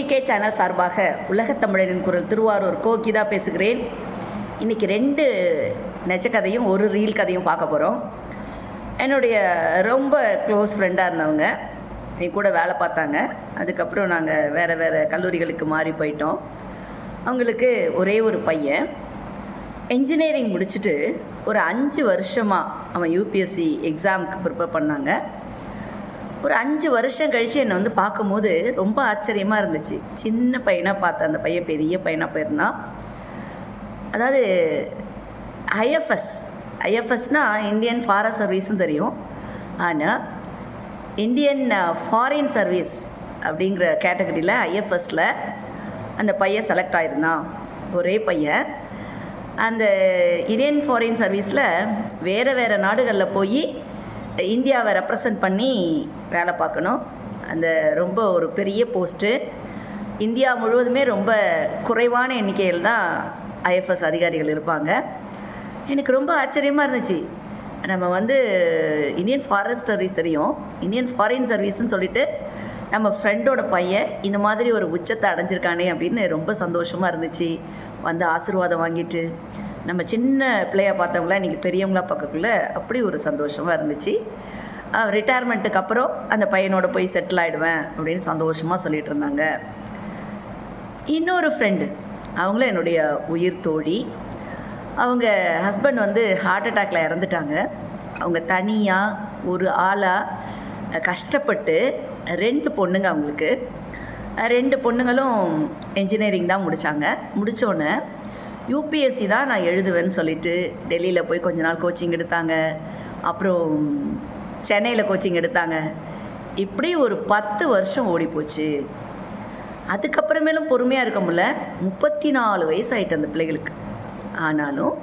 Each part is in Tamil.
டிகே சேனல் சார்பாக உலகத்தமிழரின் குரல் திருவாரூர் கோகிதா பேசுகிறேன். இன்றைக்கி ரெண்டு நெச்சக்கதையும் ஒரு ரீல் கதையும் பார்க்க போகிறோம் என்னுடைய ரொம்ப க்ளோஸ் ஃப்ரெண்டாக இருந்தவங்க. என் கூட வேலை பார்த்தாங்க. அதுக்கப்புறம் நாங்கள் வேறு வேறு கல்லூரிகளுக்கு மாறி போயிட்டோம். அவங்களுக்கு ஒரே ஒரு பையன். என்ஜினியரிங் முடிச்சுட்டு ஒரு அஞ்சு வருஷமாக அவன் யூபிஎஸ்சி எக்ஸாமுக்கு ப்ரிப்பேர் பண்ணாங்க. ஒரு அஞ்சு வருஷம் கழித்து என்னை வந்து பார்க்கும்போது ரொம்ப ஆச்சரியமாக இருந்துச்சு. சின்ன பையனாக பார்த்தேன் அந்த பையன் பெரிய பையனாக போயிருந்தான் அதாவது ஐஎஃப்எஸ் ஐஎஃப்எஸ்னால் இந்தியன் ஃபாரஸ்ட் சர்வீஸும் தெரியும். ஆனால் இந்தியன் ஃபாரின் சர்வீஸ் அப்படிங்கிற கேட்டகரியில் ஐஎஃப்எஸில் அந்த பையன் செலக்ட் ஆயிருந்தான். ஒரே பையன். அந்த இந்தியன் ஃபாரின் சர்வீஸில் வேறு வேறு நாடுகளில் போய் இந்தியாவை ரெப்ரசன்ட் பண்ணி வேலை பார்க்கணும். அந்த ரொம்ப ஒரு பெரிய போஸ்ட்டு இந்தியா முழுவதுமே ரொம்ப குறைவான எண்ணிக்கையில் தான் ஐஎஃப்எஸ் அதிகாரிகள் இருப்பாங்க. எனக்கு ரொம்ப ஆச்சரியமாக இருந்துச்சு. நம்ம வந்து இந்தியன் ஃபாரஸ்ட் சர்வீஸ் தெரியும். இந்தியன் ஃபாரின் சர்வீஸ்ன்னு சொல்லிட்டு நம்ம ஃப்ரெண்டோட பையன் இந்த மாதிரி ஒரு உச்சத்தை அடைஞ்சிருக்கானே அப்படின்னு ரொம்ப சந்தோஷமாக இருந்துச்சு. வந்து ஆசீர்வாதம் வாங்கிட்டு. நம்ம சின்ன பிள்ளைய பார்த்தவங்களாம் இன்றைக்கி பெரியவங்களா பார்க்கக்குள்ள அப்படி ஒரு சந்தோஷமாக இருந்துச்சு. ரிட்டையர்மெண்ட்டுக்கு அப்புறம் அந்த பையனோட போய் செட்டில் ஆகிடுவேன் அப்படின்னு சந்தோஷமாக சொல்லிட்டு இருந்தாங்க. இன்னொரு ஃப்ரெண்டு அவங்களும் என்னுடைய உயிர் தோழி. அவங்க ஹஸ்பண்ட் வந்து ஹார்ட் அட்டாக்ல இறந்துட்டாங்க. அவங்க தனியாக ஒரு ஆளாக கஷ்டப்பட்டு ரெண்டு பொண்ணுங்க அவங்களுக்கு. ரெண்டு பொண்ணுங்களும் என்ஜினியரிங் தான் முடித்தாங்க முடித்தோன்னே யூபிஎஸ்சி தான் நான் எழுதுவேன்னு சொல்லிட்டு டெல்லியில் போய் கொஞ்ச நாள் கோச்சிங் எடுத்தாங்க. அப்புறம் சென்னையில் கோச்சிங் எடுத்தாங்க. இப்படி ஒரு பத்து வருஷம் ஓடிப்போச்சு அதுக்கப்புறமேலும் பொறுமையாக இருக்க முடியல. முப்பத்தி நாலு வயசு அந்த பிள்ளைகளுக்கு. ஆனாலும்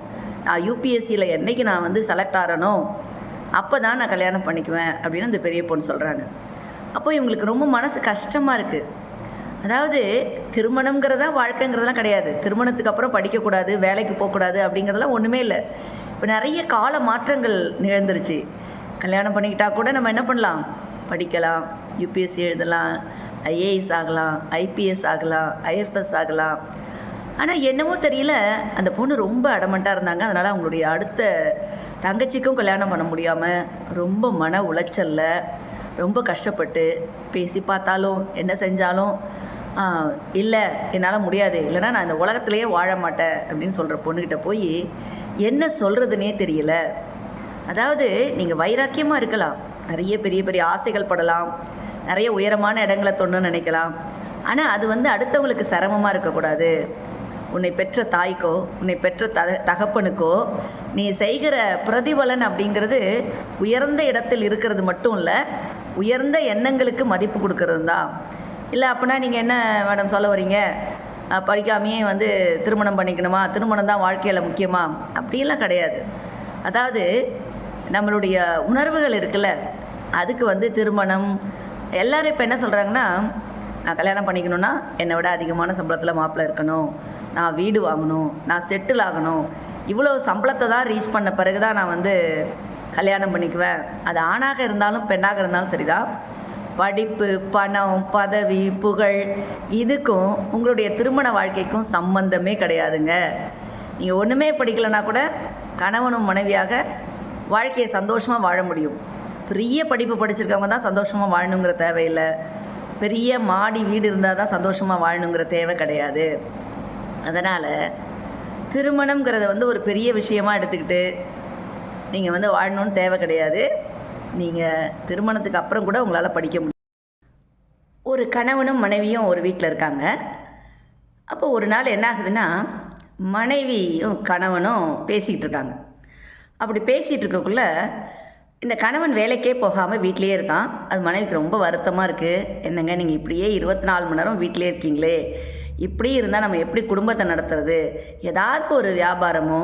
நான் யூபிஎஸ்சியில் என்னைக்கு நான் வந்து செலக்ட் ஆகிறனோ அப்போ தான் நான் கல்யாணம் பண்ணிக்குவேன் அப்படின்னு அந்த பெரிய பொண்ணு சொல்கிறாங்க அப்போ இவங்களுக்கு ரொம்ப மனசு கஷ்டமாக இருக்குது அதாவது திருமணங்கிறதா வாழ்க்கைங்கிறதெல்லாம் கிடையாது. திருமணத்துக்கு அப்புறம் படிக்கக்கூடாது வேலைக்கு போகக்கூடாது அப்படிங்கிறதெல்லாம் ஒன்றுமே இல்லை. இப்போ நிறைய கால மாற்றங்கள் நிகழ்ந்துருச்சு. கல்யாணம் பண்ணிக்கிட்டால் கூட நம்ம என்ன பண்ணலாம்? படிக்கலாம் யூபிஎஸ்சி எழுதலாம் ஐஏஎஸ் ஆகலாம் ஐபிஎஸ் ஆகலாம் ஐஎஃப்எஸ் ஆகலாம். ஆனால் என்னவோ தெரியல அந்த பொண்ணு ரொம்ப அடமண்ட்டாக இருந்தாங்க. அதனால் அவங்களுடைய அடுத்த தங்கச்சிக்கும் கல்யாணம் பண்ண முடியாமல் ரொம்ப மன உளைச்சலில் ரொம்ப கஷ்டப்பட்டு பேசி பார்த்தாலும் என்ன செஞ்சாலும் இல்லை என்னால் முடியாது. இல்லைனா நான் இந்த உலகத்திலேயே வாழ மாட்டேன் அப்படின்னு சொல்கிற பொண்ணுக்கிட்ட போய் என்ன சொல்கிறதுனே தெரியல. அதாவது நீங்கள் வைராக்கியமாக இருக்கலாம். நிறைய பெரிய பெரிய ஆசைகள் படலாம். நிறைய உயரமான இடங்களை தொண்ணு நினைக்கலாம். ஆனால் அது வந்து அடுத்தவங்களுக்கு சிரமமாக இருக்கக்கூடாது. உன்னை பெற்ற தாய்க்கோ உன்னை பெற்ற த தகப்பனுக்கோ நீ செய்கிற பிரதிபலன் அப்படிங்கிறது உயர்ந்த இடத்தில் இருக்கிறது மட்டும் இல்லை உயர்ந்த எண்ணங்களுக்கு மதிப்பு கொடுக்கறது தான் இல்லை அப்படின்னா நீங்கள் என்ன மேடம் சொல்ல வரீங்க? படிக்காமையே வந்து திருமணம் பண்ணிக்கணுமா? திருமணம் தான் வாழ்க்கையில் முக்கியமா? அப்படியெல்லாம் கிடையாது. அதாவது நம்மளுடைய உணர்வுகள் இருக்குல்ல அதுக்கு வந்து திருமணம் எல்லோரும் இப்போ என்ன சொல்கிறாங்கன்னா நான் கல்யாணம் பண்ணிக்கணுன்னா என்னை விட அதிகமான சம்பளத்தில் மாப்பிள்ளை இருக்கணும். நான் வீடு வாங்கணும். நான் செட்டில் ஆகணும். இவ்வளோ சம்பளத்தை தான் ரீச் பண்ண பிறகு தான் நான் வந்து கல்யாணம் பண்ணிக்குவேன். அது ஆணாக இருந்தாலும் பெண்ணாக இருந்தாலும் சரிதான். படிப்பு பணம் பதவி புகழ் இதுக்கும் உங்களுடைய திருமண வாழ்க்கைக்கும் சம்பந்தமே கிடையாதுங்க. நீங்கள் ஒன்றுமே படிக்கலைன்னா கூட கணவனும் மனைவியாக வாழ்க்கையை சந்தோஷமாக வாழ முடியும். பெரிய படிப்பு படிச்சிருக்கவங்க தான் சந்தோஷமாக வாழணுங்கிற தேவையில்லை. பெரிய மாடி வீடு இருந்தால் தான் சந்தோஷமாக வாழணுங்கிற தேவை கிடையாது. அதனால் திருமணங்கிறத வந்து ஒரு பெரிய விஷயமாக எடுத்துக்கிட்டு நீங்கள் வந்து வாழணும்னு தேவை கிடையாது. நீங்கள் திருமணத்துக்கு அப்புறம் கூட உங்களால் படிக்க முடியும். ஒரு கணவனும் மனைவியும் ஒரு வீட்டில் இருக்காங்க. அப்போ ஒரு நாள் என்ன ஆகுதுன்னா மனைவியும் கணவனும் பேசிகிட்டு இருக்காங்க. அப்படி பேசிகிட்டு இருக்கக்குள்ள இந்த கணவன் வேலைக்கே போகாமல் வீட்டிலே இருக்கான். அது மனைவிக்கு ரொம்ப வருத்தமாக இருக்குது என்னங்க நீங்கள் இப்படியே இருபத்தி நாலு மணி நேரம் வீட்டிலே இருக்கீங்களே. இப்படி இருந்தால் நம்ம எப்படி குடும்பத்தை நடத்துறது? ஏதாவது ஒரு வியாபாரமோ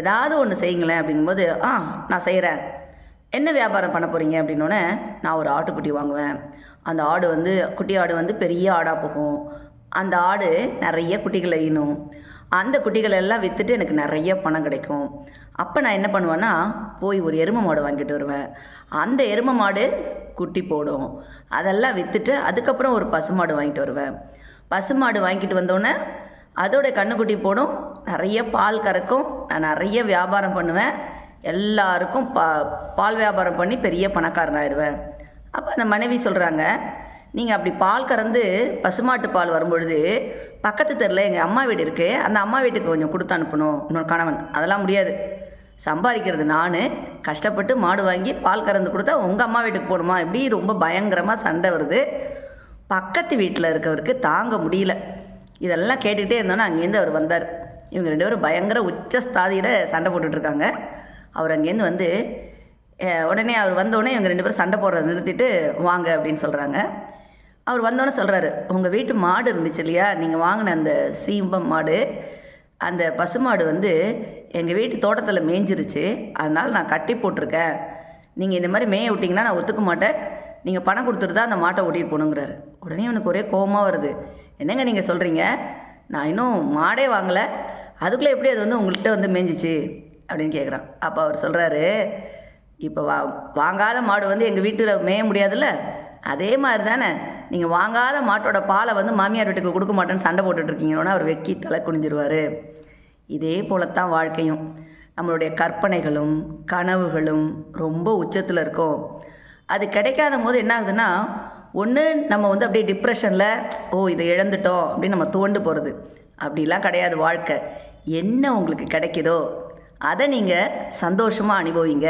ஏதாவது ஒன்று செய்யுங்களேன் அப்படிங்கும்போது ஆ நான் செய்கிறேன் என்ன வியாபாரம் பண்ண போகிறீங்க அப்படின்னோடனே நான் ஒரு ஆட்டுக்குட்டி வாங்குவேன். அந்த ஆடு வந்து குட்டி ஆடு வந்து பெரிய ஆடாக போகும். அந்த ஆடு நிறைய குட்டிகளை ஈனும் அந்த குட்டிகளை எல்லாம் விற்றுட்டு எனக்கு நிறைய பணம் கிடைக்கும். அப்போ நான் என்ன பண்ணுவேன்னா போய் ஒரு எருமை மாடு வாங்கிட்டு வருவேன். அந்த எருமை மாடு குட்டி போடும். அதெல்லாம் விற்றுட்டு அதுக்கப்புறம் ஒரு பசுமாடு வாங்கிட்டு வருவேன். பசுமாடு வாங்கிட்டு வந்தோடனே அதோட கண்ணுக்குட்டி போடும். நிறைய பால் கறக்கும். நான் நிறைய வியாபாரம் பண்ணுவேன். எல்லாருக்கும் பா பால் வியாபாரம் பண்ணி பெரிய பணக்காரன் ஆயிடுவேன் அப்போ அந்த மனைவி சொல்கிறாங்க நீங்கள் அப்படி பால் கறந்து பசுமாட்டு பால் வரும்பொழுது பக்கத்து தெருவில் எங்கள் அம்மா வீடு இருக்குது அந்த அம்மா வீட்டுக்கு கொஞ்சம் கொடுத்து அனுப்பணும் இன்னொரு கணவன். அதெல்லாம் முடியாது. சம்பாதிக்கிறது நான் கஷ்டப்பட்டு மாடு வாங்கி பால் கறந்து கொடுத்தா உங்கள் அம்மா வீட்டுக்கு போகணுமா? இப்படி ரொம்ப பயங்கரமாக சண்டை வருது. பக்கத்து வீட்டில் இருக்கவருக்கு தாங்க முடியல. இதெல்லாம் கேட்டுகிட்டே இருந்தோன்னே அங்கேருந்து அவர் வந்தார். இவங்க ரெண்டு பேரும் பயங்கர உச்ச ஸ்தாதியில் சண்டை போட்டுட்ருக்காங்க அவர் அங்கேருந்து வந்து உடனே அவர் வந்தோடனே இவங்க ரெண்டு பேரும் சண்டை போடுறத நிறுத்திட்டு வாங்க அப்படின்னு சொல்கிறாங்க அவர் வந்தோடனே சொல்கிறாரு உங்கள் வீட்டு மாடு இருந்துச்சு இல்லையா? நீங்கள் வாங்கின அந்த சீம்பம் மாடு அந்த பசுமாடு வந்து எங்கள் வீட்டு தோட்டத்தில் மேய்ஞ்சிருச்சு அதனால் நான் கட்டி போட்டிருக்கேன். நீங்கள் இந்த மாதிரி மேய விட்டிங்கன்னா நான் ஒத்துக்க மாட்டேன். நீங்கள் பணம் கொடுத்துட்டு தான் அந்த மாட்டை ஓட்டிகிட்டு போகணுங்கிறாரு. உடனே அவனுக்கு ஒரே கோபமாக வருது. என்னங்க நீங்கள் சொல்கிறீங்க நான் இன்னும் மாடே வாங்கலை. அதுக்குள்ளே எப்படி அது வந்து உங்கள்கிட்ட வந்து மேய்ஞ்சிச்சு அப்படின்னு கேட்குறான் அப்போ அவர் சொல்கிறாரு இப்போ வா வாங்காத மாடு வந்து எங்கள் வீட்டில் மேய முடியாதுல்ல? அதே மாதிரி தானே நீங்கள் வாங்காத மாட்டோட பாலை வந்து மாமியார் வீட்டுக்கு கொடுக்க மாட்டேன்னு சண்டை போட்டுட்ருக்கீங்கன்னா அவர் வெக்கி தலை குனிஞ்சிருவார். இதே போலத்தான் வாழ்க்கையும். நம்மளுடைய கற்பனைகளும் கனவுகளும் ரொம்ப உச்சத்தில் இருக்கும். அது கிடைக்காத போது என்ன ஆகுதுன்னா ஒன்று நம்ம வந்து அப்படியே டிப்ரெஷனில் ஓ இதை இழந்துட்டோம் அப்படின்னு நம்ம தோண்டு போகிறது அப்படிலாம் கிடையாது வாழ்க்கை. என்ன உங்களுக்கு கிடைக்குதோ அதை நீங்கள் சந்தோஷமாக அனுபவிங்க.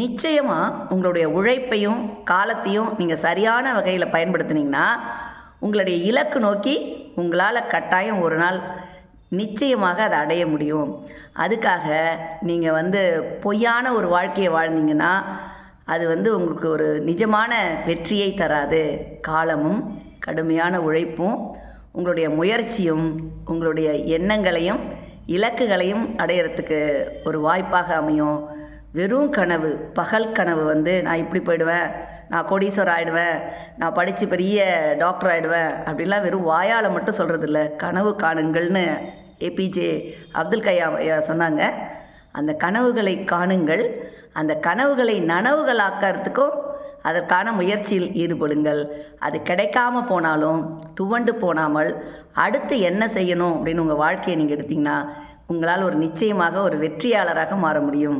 நிச்சயமாக உங்களுடைய உழைப்பையும் காலத்தையும் நீங்கள் சரியான வகையில் பயன்படுத்துனீங்கன்னா உங்களுடைய இலக்கு நோக்கி உங்களால் கட்டாயம் ஒரு நாள் நிச்சயமாக அதை அடைய முடியும். அதுக்காக நீங்கள் வந்து பொய்யான ஒரு வாழ்க்கையை வாழ்ந்தீங்கன்னா அது வந்து உங்களுக்கு ஒரு நிஜமான வெற்றியை தராது. காலமும் கடுமையான உழைப்பும் உங்களுடைய முயற்சியும் உங்களுடைய எண்ணங்களையும் இலக்குகளையும் அடையிறதுக்கு ஒரு வாய்ப்பாக அமையும். வெறும் கனவு பகல் கனவு வந்து நான் இப்படி போயிடுவேன் நான் கோடீஸ்வரர் ஆயிடுவேன் நான் படித்து பெரிய டாக்டர் ஆகிடுவேன் அப்படிலாம் வெறும் வாயால் மட்டும் சொல்கிறதில்ல கனவு காணுங்கள்னு ஏபிஜே அப்துல் கலாம் சொன்னாங்க. அந்த கனவுகளை காணுங்கள் அந்த கனவுகளை நனவுகளாக்கிறதுக்கும் அதற்கான முயற்சியில் ஈடுபடுங்கள். அது கிடைக்காம போனாலும் துவண்டு போனாமல் அடுத்து என்ன செய்யணும் அப்படின்னு உங்கள் வாழ்க்கையை நீங்கள் எடுத்தீங்கன்னா உங்களால் ஒரு நிச்சயமாக ஒரு வெற்றியாளராக மாற முடியும்.